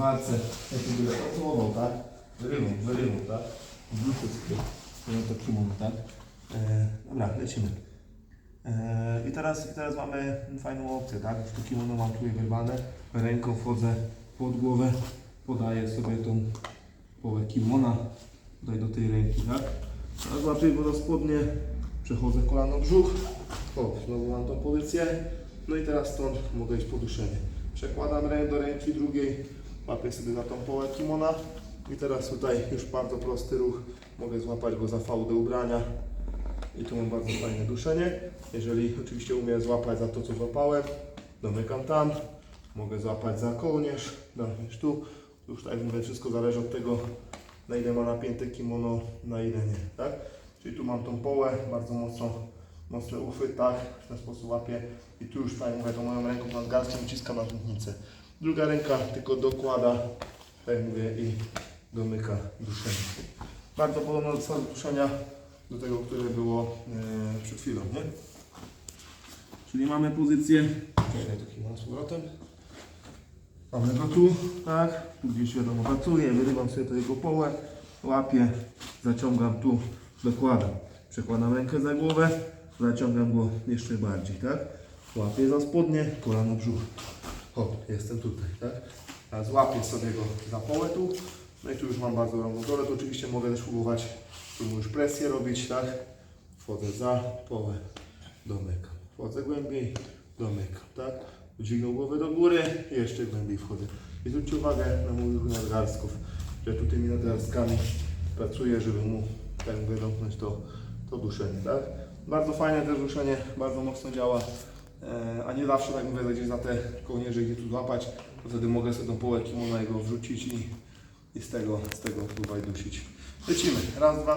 walce, jak to będę pracował, tak? Wyrywam, wyrywam, tak? Wrzucę sobie to kimono, tak? E, dobra, lecimy. E, I teraz, I teraz mamy fajną opcję, tak? Już to kimono mam tu wyrwane, ręką wchodzę pod głowę, podaję sobie tą połowę kimona tutaj do tej ręki, tak? Teraz go za spodnie, przechodzę kolano brzuch, o, znowu mam tą pozycję, no i teraz stąd mogę iść po duszenie. Przekładam rękę do ręki drugiej, łapię sobie za tą połę kimona i teraz tutaj już bardzo prosty ruch, mogę złapać go za fałdę ubrania i tu mam bardzo fajne duszenie. Jeżeli oczywiście umiem złapać za to, co złapałem, domykam tam, mogę złapać za kołnierz, również tu. Już tak mówię, wszystko zależy od tego, na ile ma napięte kimono, na ile nie, tak? Czyli tu mam tą połę, bardzo mocno, mocny uchwyt, tak? W ten sposób łapię i tu już tak mówię, to moją ręką nadgarstką wciskam na tętnicę. Druga ręka tylko dokłada, tak jak mówię, i domyka duszenie. Bardzo podobna zasada duszenia do tego, które było e, przed chwilą, nie? Czyli mamy pozycję, czekaj, to chyba z powrotem. Mamy go tu, tak, tu gdzieś wiadomo pracuję, wyrywam sobie to jego połę, łapię, zaciągam tu, dokładam. Przekładam rękę za głowę, zaciągam go jeszcze bardziej, tak? Łapię za spodnie, kolano brzuch. O, jestem tutaj, tak? Teraz łapię sobie go za połę tu, no i tu już mam bardzo dobrą dolę, to oczywiście mogę też próbować tu już presję robić, tak? Wchodzę za połę, domykam. Wchodzę głębiej, domykam, tak? Dźwignął głowę do góry, jeszcze głębiej wchodzę. I zwróćcie uwagę na mój ruch nadgarstków, że tu tymi nadgarstkami pracuję, żeby mu tak jakby domknąć to, to duszenie, tak? Bardzo fajne też duszenie, bardzo mocno działa, a nie zawsze tak mówię, gdzieś na te kołnierze, gdzie tu złapać, to wtedy mogę sobie tą połę kimona jego wrzucić i, i z tego, z tego próbować dusić. Lecimy, raz, dwa,